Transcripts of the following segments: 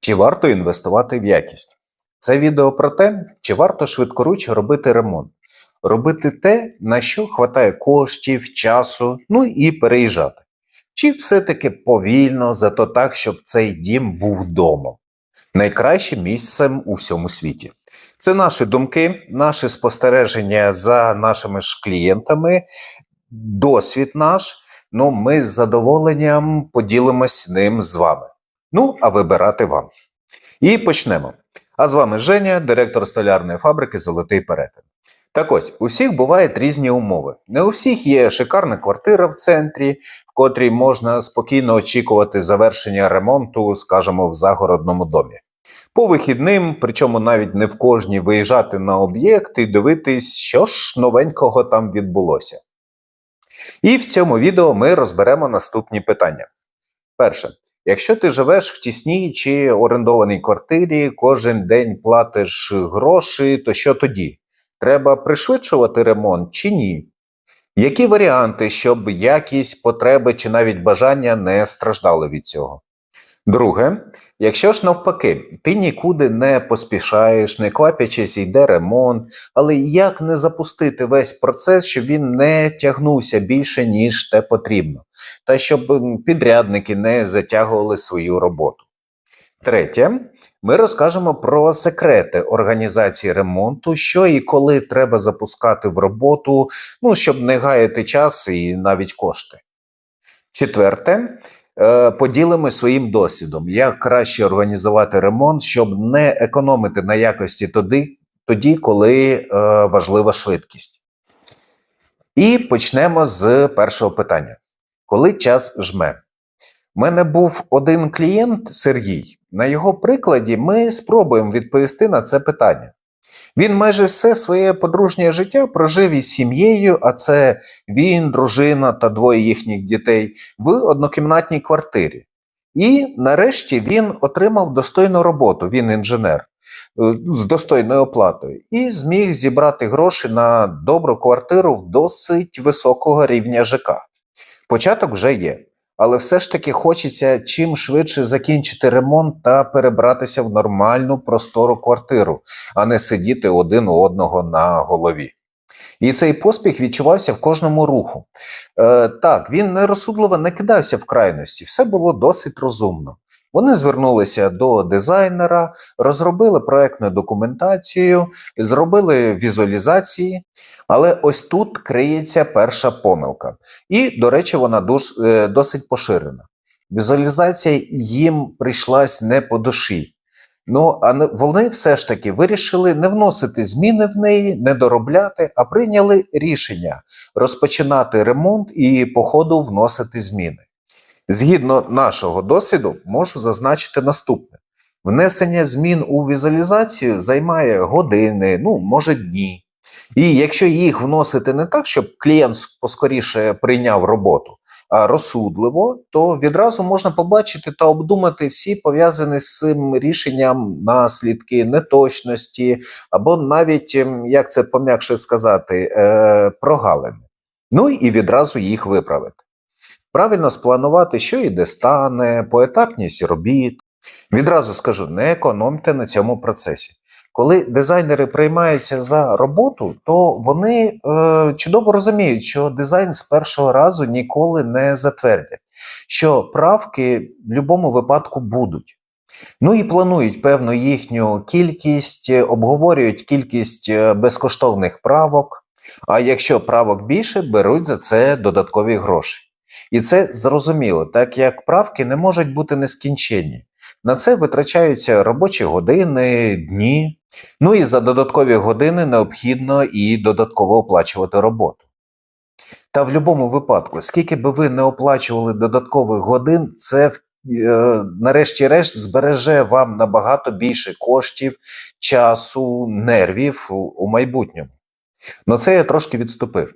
Чи варто інвестувати в якість? Це відео про те, чи варто швидкоруч робити ремонт, робити те, на що хватає коштів, часу, ну і переїжджати. Чи все-таки повільно, зато так, щоб цей дім був домом, найкращим місцем у всьому світі. Це наші думки, наші спостереження за нашими ж клієнтами, досвід наш. Ну, ми з задоволенням поділимось ним з вами. Ну, а вибирати вам. І почнемо. А з вами Женя, директор столярної фабрики Золотий перетин. Так ось, у всіх бувають різні умови. Не у всіх є шикарна квартира в центрі, в котрій можна спокійно очікувати завершення ремонту, скажімо, в загородному домі. По вихідним, причому навіть не в кожній виїжджати на об'єкт і дивитись, що ж новенького там відбулося. І в цьому відео ми розберемо наступні питання. Перше, якщо ти живеш в тісній чи орендованій квартирі, кожен день платиш гроші, то що тоді? Треба пришвидшувати ремонт чи ні? Які варіанти, щоб якість, потреби чи навіть бажання не страждали від цього? Друге, якщо ж навпаки, ти нікуди не поспішаєш, не квапячись, йде ремонт, але як не запустити весь процес, щоб він не тягнувся більше, ніж те потрібно, та щоб підрядники не затягували свою роботу. Третє, ми розкажемо про секрети організації ремонту, що і коли треба запускати в роботу, ну щоб не гаяти час і навіть кошти. Четверте, е, поділимось своїм досвідом, як краще організувати ремонт, щоб не економити на якості тоді, тоді коли е, важлива швидкість. І почнемо з першого питання: коли час жме? У мене був один клієнт Сергій. На його прикладі ми спробуємо відповісти на це питання. Він майже все своє подружнє життя прожив із сім'єю, а це він, дружина та двоє їхніх дітей в однокімнатній квартирі. І нарешті він отримав достойну роботу, він інженер е, з достойною оплатою, і зміг зібрати гроші на добру квартиру в досить високого рівня ЖК. Початок вже є. Але все ж таки хочеться чим швидше закінчити ремонт та перебратися в нормальну простору квартиру, а не сидіти один у одного на голові. І цей поспіх відчувався в кожному руху. Е, так, він нерозсудливо не кидався в крайності, все було досить розумно. Вони звернулися до дизайнера, розробили проектну документацію, зробили візуалізації. Але ось тут криється перша помилка. І, до речі, вона дуж, е, досить поширена. Візуалізація їм прийшлась не по душі. Ну, а вони все ж таки вирішили не вносити зміни в неї, не доробляти, а прийняли рішення розпочинати ремонт і по ходу вносити зміни. Згідно нашого досвіду, можу зазначити наступне: внесення змін у візуалізацію займає години, ну, може дні. І якщо їх вносити не так, щоб клієнт поскоріше прийняв роботу, а розсудливо, то відразу можна побачити та обдумати всі пов'язані з цим рішенням наслідки, неточності, або навіть, ем, як це пом'якше сказати, е, прогалини. Ну і відразу їх виправити. Правильно спланувати, що і де стане, поетапність робіт. Відразу скажу, не економте на цьому процесі. Коли дизайнери приймаються за роботу, то вони е, чудово розуміють, що дизайн з першого разу ніколи не затвердять, що правки в будь-якому випадку будуть. Ну і планують певну їхню кількість, обговорюють кількість е, безкоштовних правок. А якщо правок більше, беруть за це додаткові гроші. І це зрозуміло, так як правки не можуть бути нескінченні. На це витрачаються робочі години, дні. Ну і за додаткові години необхідно і додатково оплачувати роботу. Та в будь-якому випадку, скільки би ви не оплачували додаткових годин, це е, нарешті-решт збереже вам набагато більше коштів, часу, нервів у, майбутньому. Ну це я трошки відступив.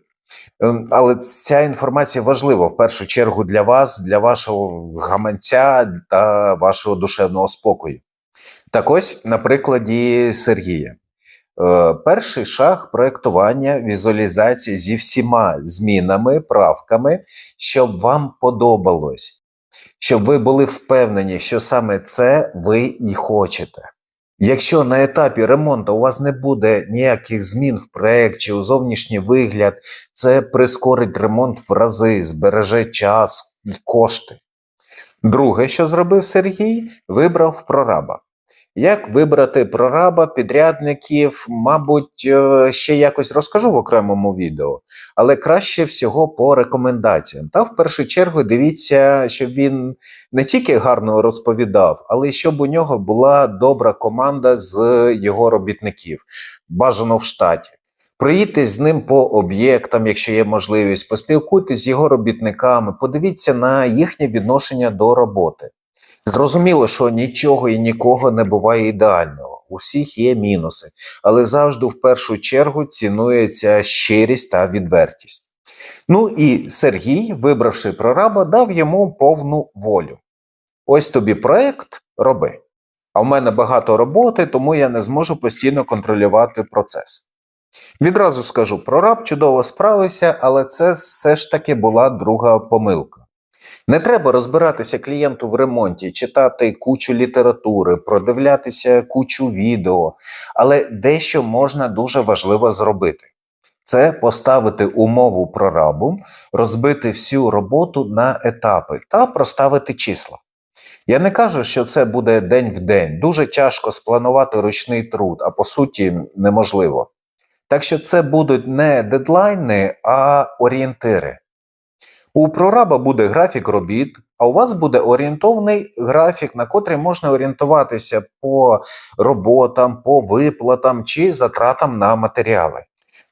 Ем, Але ця інформація важлива в першу чергу для вас, для вашого гаманця та вашого душевного спокою. Так ось на прикладі Сергія. Е, Перший шаг проєктування, візуалізації зі всіма змінами, правками, щоб вам подобалось, щоб ви були впевнені, що саме це ви і хочете. Якщо на етапі ремонту у вас не буде ніяких змін в проєкт чи у зовнішній вигляд, це прискорить ремонт в рази, збереже час і кошти. Друге, що зробив Сергій, вибрав прораба. Як вибрати прораба, підрядників, мабуть, е, ще якось розкажу в окремому відео, але краще всього по рекомендаціям. Та в першу чергу дивіться, щоб він не тільки гарно розповідав, але й щоб у нього була добра команда з його робітників, бажано в штаті. Приїдьте з ним по об'єктам, якщо є можливість, поспілкуйтесь з його робітниками, подивіться на їхнє відношення до роботи. Зрозуміло, що нічого і нікого не буває ідеального. У всіх є мінуси, але завжди в першу чергу цінується щирість та відвертість. Ну і Сергій, вибравши прораба, дав йому повну волю. Ось тобі проект, роби. А в мене багато роботи, тому я не зможу постійно контролювати процес. Відразу скажу, прораб чудово справився, але це все ж таки була друга помилка. Не треба розбиратися клієнту в ремонті, читати кучу літератури, продивлятися кучу відео, але дещо можна дуже важливо зробити. Це поставити умову прорабу, розбити всю роботу на етапи та проставити числа. Я не кажу, що це буде день в день. Дуже тяжко спланувати ручний труд, а по суті неможливо. Так що це будуть не дедлайни, а орієнтири. У прораба буде графік робіт, а у вас буде орієнтовний графік, на котрий можна орієнтуватися по роботам, по виплатам чи затратам на матеріали.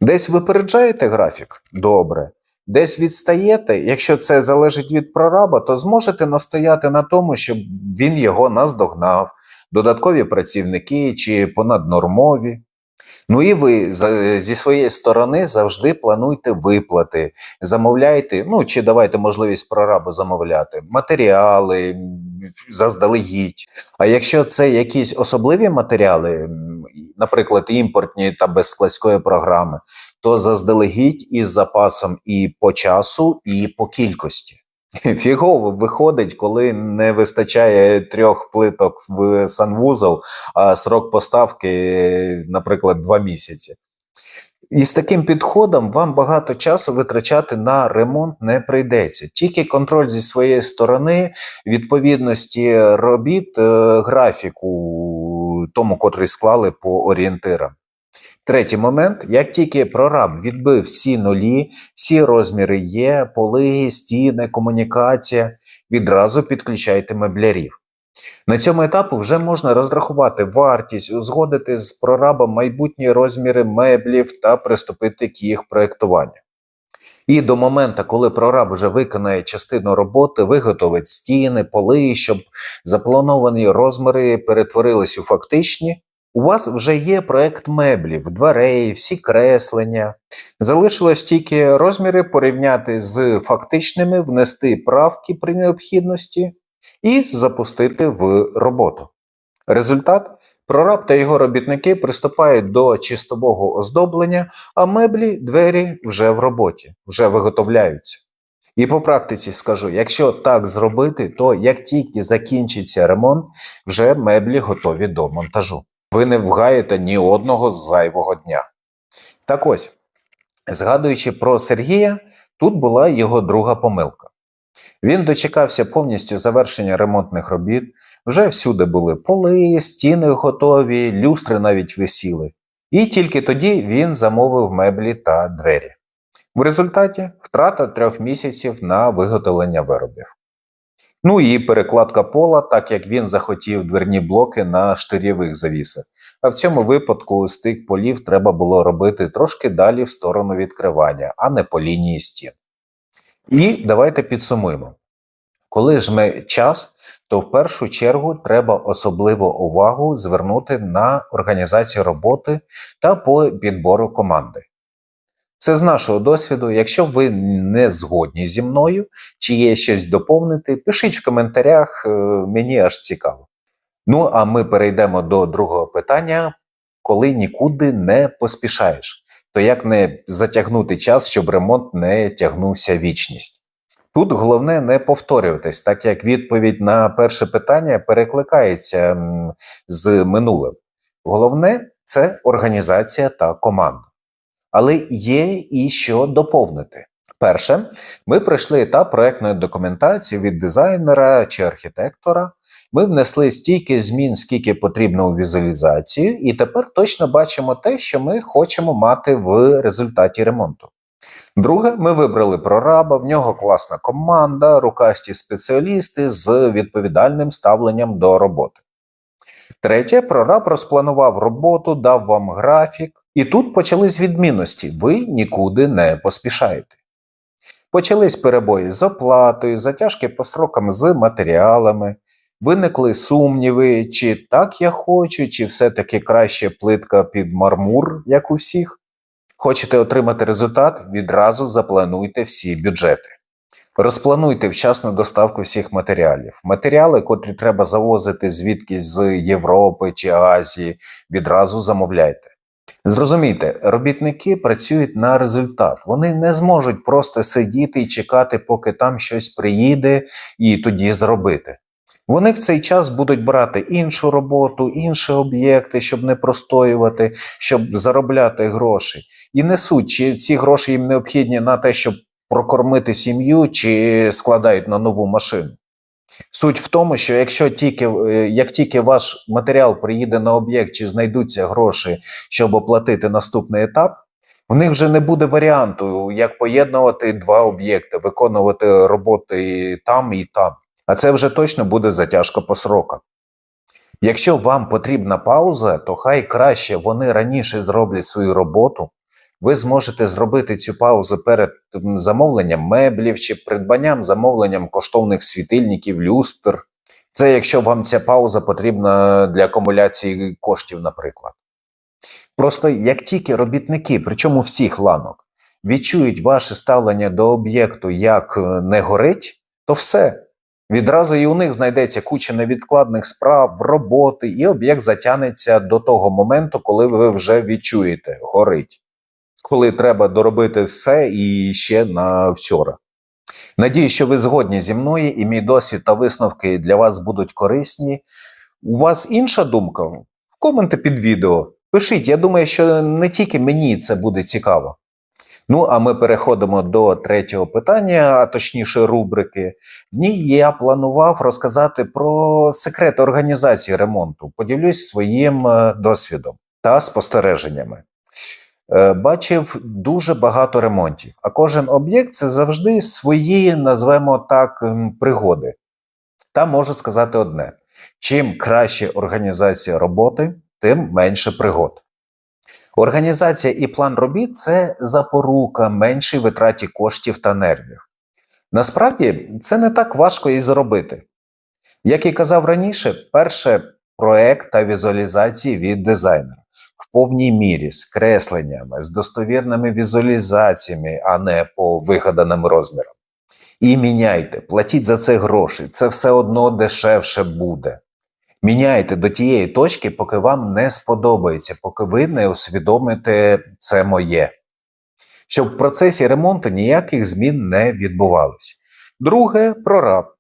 Десь випереджаєте графік? Добре. Десь відстаєте, якщо це залежить від прораба, то зможете настояти на тому, щоб він його наздогнав, додаткові працівники чи понаднормові. Ну і ви зі своєї сторони завжди плануйте виплати, замовляйте, ну чи давайте можливість прорабу замовляти, матеріали заздалегідь. А якщо це якісь особливі матеріали, наприклад, імпортні та без складської програми, то заздалегідь із запасом і по часу, і по кількості. Фігово виходить, коли не вистачає трьох плиток в санвузол, а срок поставки, наприклад, два місяці. І з таким підходом вам багато часу витрачати на ремонт не прийдеться. Тільки контроль зі своєї сторони, відповідності робіт, е, графіку, тому, котрий склали по орієнтирам. Третій момент: як тільки прораб відбив всі нулі, всі розміри є, поли, стіни, комунікація, відразу підключайте меблярів. На цьому етапу вже можна розрахувати вартість, узгодити з прорабом майбутні розміри меблів та приступити к їх проєктуванню. І до моменту, коли прораб вже виконає частину роботи, виготовить стіни, поли, щоб заплановані розміри перетворились у фактичні, у вас вже є проект меблів, дверей, всі креслення. Залишилось тільки розміри порівняти з фактичними, внести правки при необхідності і запустити в роботу. Результат прораб та його робітники приступають до чистового оздоблення, а меблі, двері вже в роботі, вже виготовляються. І по практиці скажу: якщо так зробити, то як тільки закінчиться ремонт, вже меблі готові до монтажу ви не вгаєте ні одного зайвого дня. Так ось, згадуючи про Сергія, тут була його друга помилка. Він дочекався повністю завершення ремонтних робіт, вже всюди були поли, стіни готові, люстри навіть висіли. І тільки тоді він замовив меблі та двері. В результаті втрата трьох місяців на виготовлення виробів. Ну і перекладка пола, так як він захотів дверні блоки на штирєвих завісах. А в цьому випадку з тих полів треба було робити трошки далі в сторону відкривання, а не по лінії стін. І давайте підсумуємо. Коли жме час, то в першу чергу треба особливу увагу звернути на організацію роботи та по підбору команди. Це з нашого досвіду. Якщо ви не згодні зі мною, чи є щось доповнити, пишіть в коментарях, е, мені аж цікаво. Ну, а ми перейдемо до другого питання: коли нікуди не поспішаєш, то як не затягнути час, щоб ремонт не тягнувся вічність? Тут головне не повторюватись, так як відповідь на перше питання перекликається з минулим. Головне це організація та команда. Але є і що доповнити. Перше, ми пройшли етап проектної документації від дизайнера чи архітектора. Ми внесли стільки змін, скільки потрібно у візуалізацію, і тепер точно бачимо те, що ми хочемо мати в результаті ремонту. Друге, ми вибрали прораба, в нього класна команда, рукасті спеціалісти з відповідальним ставленням до роботи. Третє, прораб розпланував роботу, дав вам графік, і тут почались відмінності. Ви нікуди не поспішаєте. Почались перебої з оплатою, затяжки по строкам з матеріалами, виникли сумніви, чи так я хочу, чи все-таки краще плитка під мармур, як у всіх. Хочете отримати результат? Відразу заплануйте всі бюджети. Розплануйте вчасну доставку всіх матеріалів. Матеріали, котрі треба завозити звідкись з Європи чи Азії, відразу замовляйте. Зрозумійте, робітники працюють на результат. Вони не зможуть просто сидіти і чекати, поки там щось приїде, і тоді зробити. Вони в цей час будуть брати іншу роботу, інші об'єкти, щоб не простоювати, щоб заробляти гроші. І несуть, чи ці гроші їм необхідні на те, щоб прокормити сім'ю, чи складають на нову машину. Суть в тому, що якщо тільки е, як тільки ваш матеріал приїде на об'єкт, чи знайдуться гроші, щоб оплатити наступний етап, в них вже не буде варіанту, як поєднувати два об'єкти, виконувати роботи і там і там. А це вже точно буде затяжка по срокам. Якщо вам потрібна пауза, то хай краще вони раніше зроблять свою роботу. Ви зможете зробити цю паузу перед замовленням меблів чи придбанням замовленням коштовних світильників, люстр. Це якщо вам ця пауза потрібна для акумуляції коштів, наприклад. Просто як тільки робітники, причому всіх ланок, відчують ваше ставлення до об'єкту як е, не горить, то все. Відразу і у них знайдеться куча невідкладних справ, роботи, і об'єкт затягнеться до того моменту, коли ви вже відчуєте, горить. Коли треба доробити все і ще на вчора. Надію, що ви згодні зі мною, і мій досвід та висновки для вас будуть корисні. У вас інша думка? Коменти під відео. Пишіть, я думаю, що не тільки мені це буде цікаво. Ну, а ми переходимо до третього питання, а точніше рубрики. В ній я планував розказати про секрет організації ремонту. Поділюсь своїм е, досвідом та спостереженнями. Е, Бачив дуже багато ремонтів, а кожен об'єкт це завжди свої, назвемо так, пригоди. Та можу сказати одне: чим краще організація роботи, тим менше пригод. Організація і план робіт це запорука меншій витраті коштів та нервів. Насправді це не так важко і зробити. Як і казав раніше, перше проект та візуалізації від дизайнера в повній мірі з кресленнями, з достовірними візуалізаціями, а не по вигаданим розмірам. І міняйте, платіть за це гроші, це все одно дешевше буде. Міняйте до тієї точки, поки вам не сподобається, поки ви не усвідомите це моє. Щоб в процесі ремонту ніяких змін не відбувалось. Друге прораб.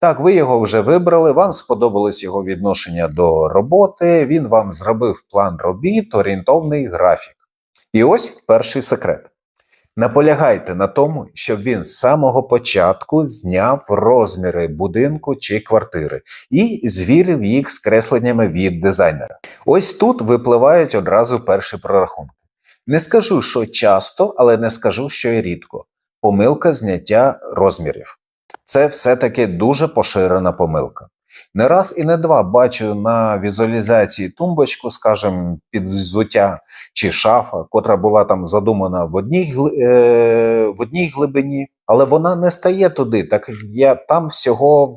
Так, ви його вже вибрали, вам сподобалось його відношення до роботи, він вам зробив план робіт, орієнтовний графік. І ось перший секрет. Наполягайте на тому, щоб він з самого початку зняв розміри будинку чи квартири і звірив їх з кресленнями від дизайнера. Ось тут випливають одразу перші прорахунки. Не скажу, що часто, але не скажу, що і рідко. Помилка зняття розмірів. Це все-таки дуже поширена помилка. Не раз і не два бачу на візуалізації тумбочку, скажімо, під взуття чи шафа, котра була там задумана в одній, е, в одній глибині, але вона не стає туди. Так я там всього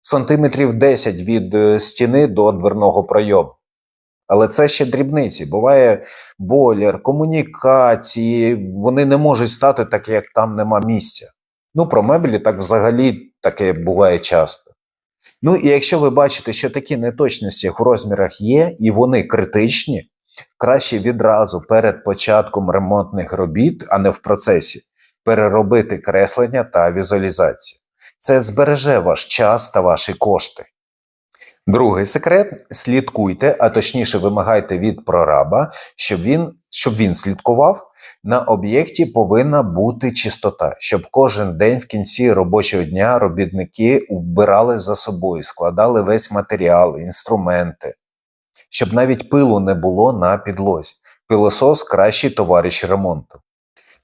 сантиметрів 10 від е, стіни до дверного пройому. Але це ще дрібниці. Буває бойлер, комунікації, вони не можуть стати так, як там нема місця. Ну, про меблі так взагалі таке буває часто. Ну і якщо ви бачите, що такі неточності в розмірах є, і вони критичні, краще відразу перед початком ремонтних робіт, а не в процесі, переробити креслення та візуалізацію. Це збереже ваш час та ваші кошти. Другий секрет слідкуйте, а точніше вимагайте від прораба, щоб він, щоб він слідкував. На об'єкті повинна бути чистота, щоб кожен день в кінці робочого дня робітники вбирали за собою, складали весь матеріал, інструменти, щоб навіть пилу не було на підлозі. Пилосос кращий товариш ремонту.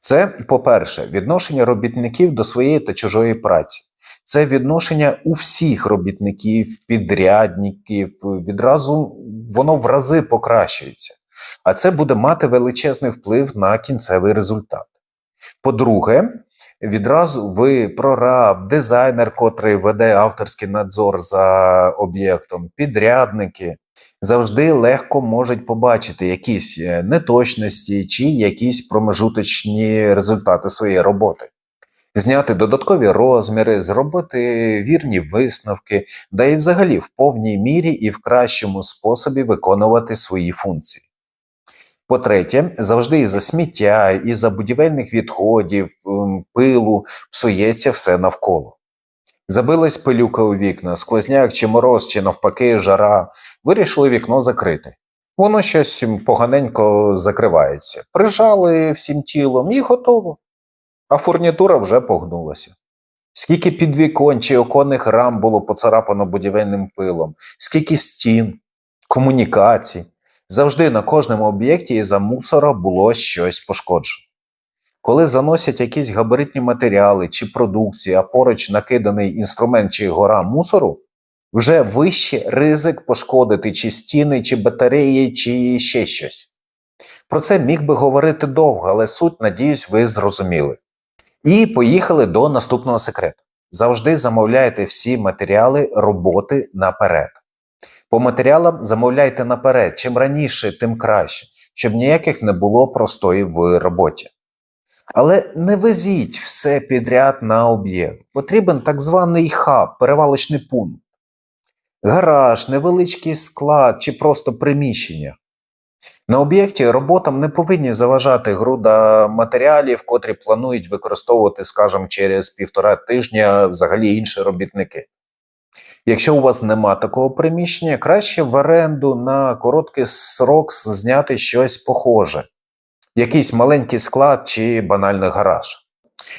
Це, по-перше, відношення робітників до своєї та чужої праці. Це відношення у всіх робітників, підрядників. Відразу воно в рази покращується. А це буде мати величезний вплив на кінцевий результат. По-друге, відразу ви прораб, дизайнер, котрий веде авторський надзор за об'єктом, підрядники завжди легко можуть побачити якісь е, неточності чи якісь промежуточні результати своєї роботи. Зняти додаткові розміри, зробити вірні висновки, да і взагалі в повній мірі і в кращому способі виконувати свої функції. По-третє, завжди із-за сміття, із-за будівельних відходів, пилу псується все навколо. Забилась пилюка у вікна, сквозняк чи мороз, чи навпаки жара, вирішили вікно закрити. Воно щось поганенько закривається. Прижали всім тілом і готово. А фурнітура вже погнулася. Скільки підвіконь чи оконних рам було поцарапано будівельним пилом, скільки стін, комунікацій. Завжди на кожному об'єкті із-за мусора було щось пошкоджено. Коли заносять якісь габаритні матеріали чи продукції, а поруч накиданий інструмент чи гора мусору, вже вище ризик пошкодити чи стіни, чи батареї, чи ще щось. Про це міг би говорити довго, але суть, надіюсь, ви зрозуміли. І поїхали до наступного секрету. Завжди замовляйте всі матеріали роботи наперед. По матеріалам замовляйте наперед. Чим раніше, тим краще, щоб ніяких не було простої в роботі. Але не везіть все підряд на об'єкт. Потрібен так званий хаб, перевалочний пункт. Гараж, невеличкий склад чи просто приміщення. На об'єкті роботам не повинні заважати груда матеріалів, котрі планують використовувати, скажімо, через півтора тижня взагалі інші робітники. Якщо у вас нема такого приміщення, краще в оренду на короткий срок зняти щось похоже, якийсь маленький склад чи банальний гараж.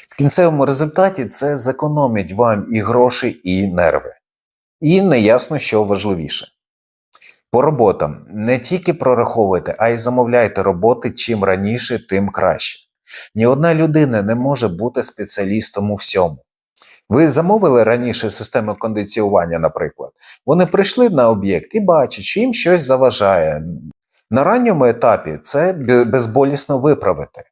В кінцевому результаті це зекономить вам і гроші, і нерви. І неясно, що важливіше. По роботам не тільки прораховуйте, а й замовляйте роботи чим раніше, тим краще. Ні одна людина не може бути спеціалістом у всьому. Ви замовили раніше систему кондиціювання, наприклад. Вони прийшли на об'єкт і бачать, що їм щось заважає. На ранньому етапі це безболісно виправити.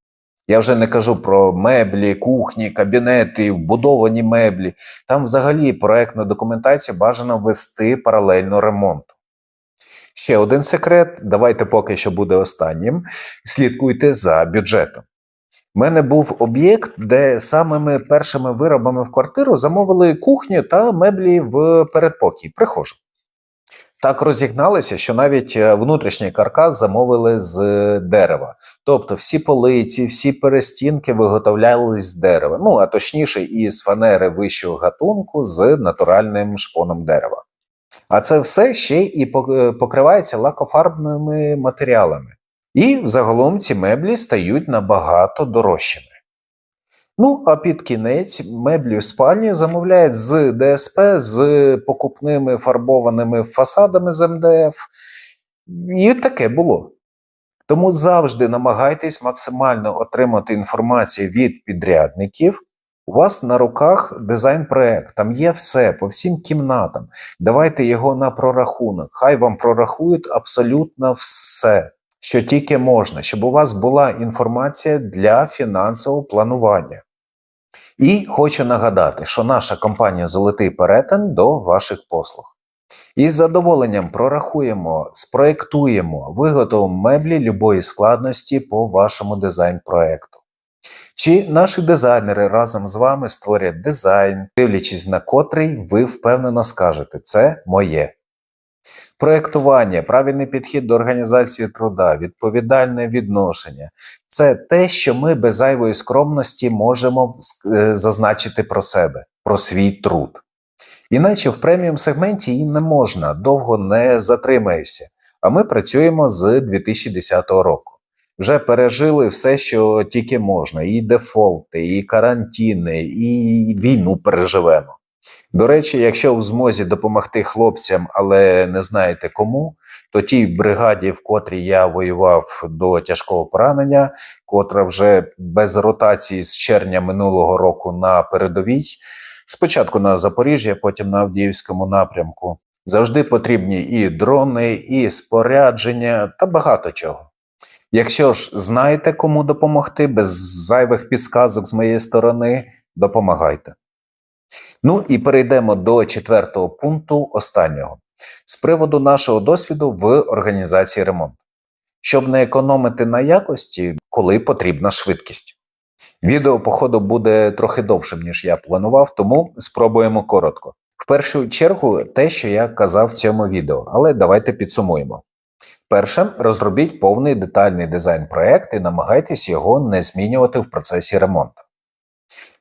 Я вже не кажу про меблі, кухні, кабінети, вбудовані меблі. Там взагалі проектну документацію бажано вести паралельно ремонту. Ще один секрет, давайте поки що буде останнім. Слідкуйте за бюджетом. У мене був об'єкт, де самими першими виробами в квартиру замовили кухню та меблі в передпокій, прихожу. Так розігналися, що навіть е, внутрішній каркас замовили з дерева. Тобто всі полиці, всі перестінки виготовлялись з дерева. Ну, а точніше, із фанери вищого гатунку з натуральним шпоном дерева. А це все ще і покривається лакофарбними матеріалами. І взагалом ці меблі стають набагато дорожчими. Ну, а під кінець меблі в спальні замовляють з ДСП з покупними фарбованими фасадами з МДФ. І таке було. Тому завжди намагайтесь максимально отримати інформацію від підрядників. У вас на руках дизайн-проект, там є все по всім кімнатам. Давайте його на прорахунок. Хай вам прорахують абсолютно все, що тільки можна, щоб у вас була інформація для фінансового планування. І хочу нагадати, що наша компанія Золотий перетин до ваших послуг. Із задоволенням прорахуємо, спроєктуємо, виготовимо меблі любої складності по вашому дизайн-проекту. Чи наші дизайнери разом з вами створять дизайн, дивлячись на котрий, ви впевнено скажете це моє. Проєктування, правильний підхід до організації труда, відповідальне відношення це те, що ми без зайвої скромності можемо е, зазначити про себе, про свій труд. Іначе в преміум сегменті і не можна, довго не затримаєшся. А ми працюємо з 2010 року. Вже пережили все, що тільки можна: і дефолти, і карантини, і війну переживемо. До речі, якщо в змозі допомогти хлопцям, але не знаєте кому, то тій бригаді, в котрій я воював до тяжкого поранення, котра вже без ротації з червня минулого року на передовій, спочатку на Запоріжжя, потім на Авдіївському напрямку, завжди потрібні і дрони, і спорядження та багато чого. Якщо ж знаєте, кому допомогти, без зайвих підсказок з моєї сторони, допомагайте. Ну і перейдемо до четвертого пункту останнього з приводу нашого досвіду в організації ремонту, щоб не економити на якості, коли потрібна швидкість. Відео, походу, буде трохи довшим, ніж я планував, тому спробуємо коротко. В першу чергу, те, що я казав в цьому відео, але давайте підсумуємо. Перше, розробіть повний детальний дизайн проект і намагайтесь його не змінювати в процесі ремонту.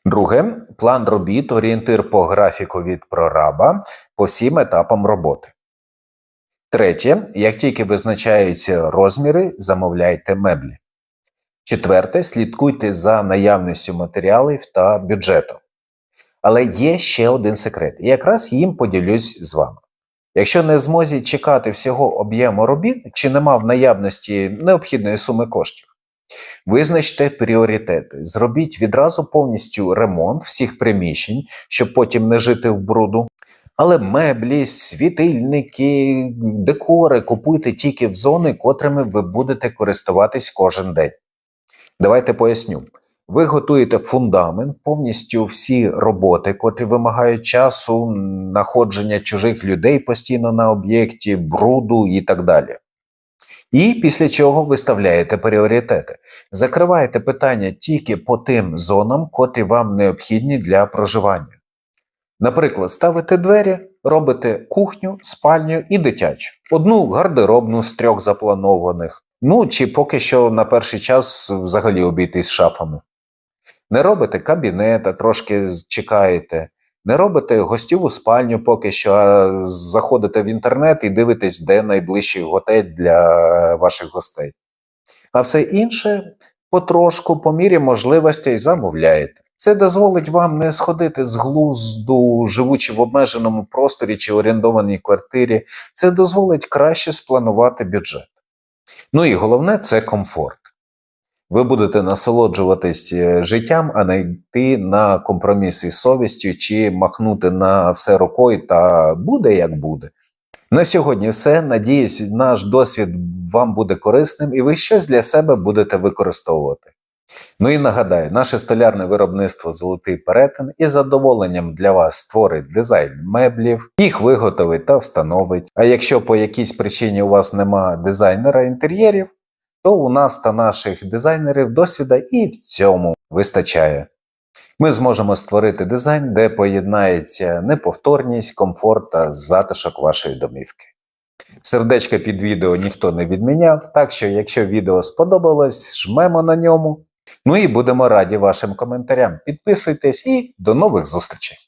Друге, план робіт, орієнтир по графіку від прораба по всім етапам роботи. Третє, як тільки визначаються розміри, замовляйте меблі. Четверте, слідкуйте за наявністю матеріалів та бюджету. Але є ще один секрет, і якраз їм поділюсь з вами. Якщо не змозі чекати всього об'єму робіт, чи нема в наявності необхідної суми коштів, визначте пріоритети, зробіть відразу повністю ремонт всіх приміщень, щоб потім не жити в бруду. Але меблі, світильники, декори купуйте тільки в зони, котрими ви будете користуватись кожен день. Давайте поясню. Ви готуєте фундамент, повністю всі роботи, котрі вимагають часу, находження чужих людей постійно на об'єкті, бруду і так далі. І після чого виставляєте пріоритети. Закриваєте питання тільки по тим зонам, котрі вам необхідні для проживання. Наприклад, ставите двері, робите кухню, спальню і дитячу. Одну гардеробну з трьох запланованих. Ну чи поки що на перший час взагалі обійтись шафами. Не робите кабінет, а трошки чекаєте. Не робите гостьову спальню поки що, а заходите в інтернет і дивитесь, де найближчий готель для ваших гостей. А все інше потрошку, по мірі можливостей, замовляєте. Це дозволить вам не сходити з глузду, живучи в обмеженому просторі чи орендованій квартирі. Це дозволить краще спланувати бюджет. Ну і головне це комфорт. Ви будете насолоджуватись е, життям, а не йти на компроміс із совістю чи махнути на все рукою, та буде як буде. На сьогодні все. Надіюсь, наш досвід вам буде корисним і ви щось для себе будете використовувати. Ну і нагадаю, наше столярне виробництво Золотий перетин із задоволенням для вас створить дизайн меблів, їх виготовить та встановить. А якщо по якійсь причині у вас нема дизайнера інтер'єрів, то у нас та наших дизайнерів досвіда і в цьому вистачає. Ми зможемо створити дизайн, де поєднається неповторність, комфорт та затишок вашої домівки. Сердечка під відео ніхто не відміняв, так що, якщо відео сподобалось, жмемо на ньому. Ну і будемо раді вашим коментарям. Підписуйтесь і до нових зустрічей!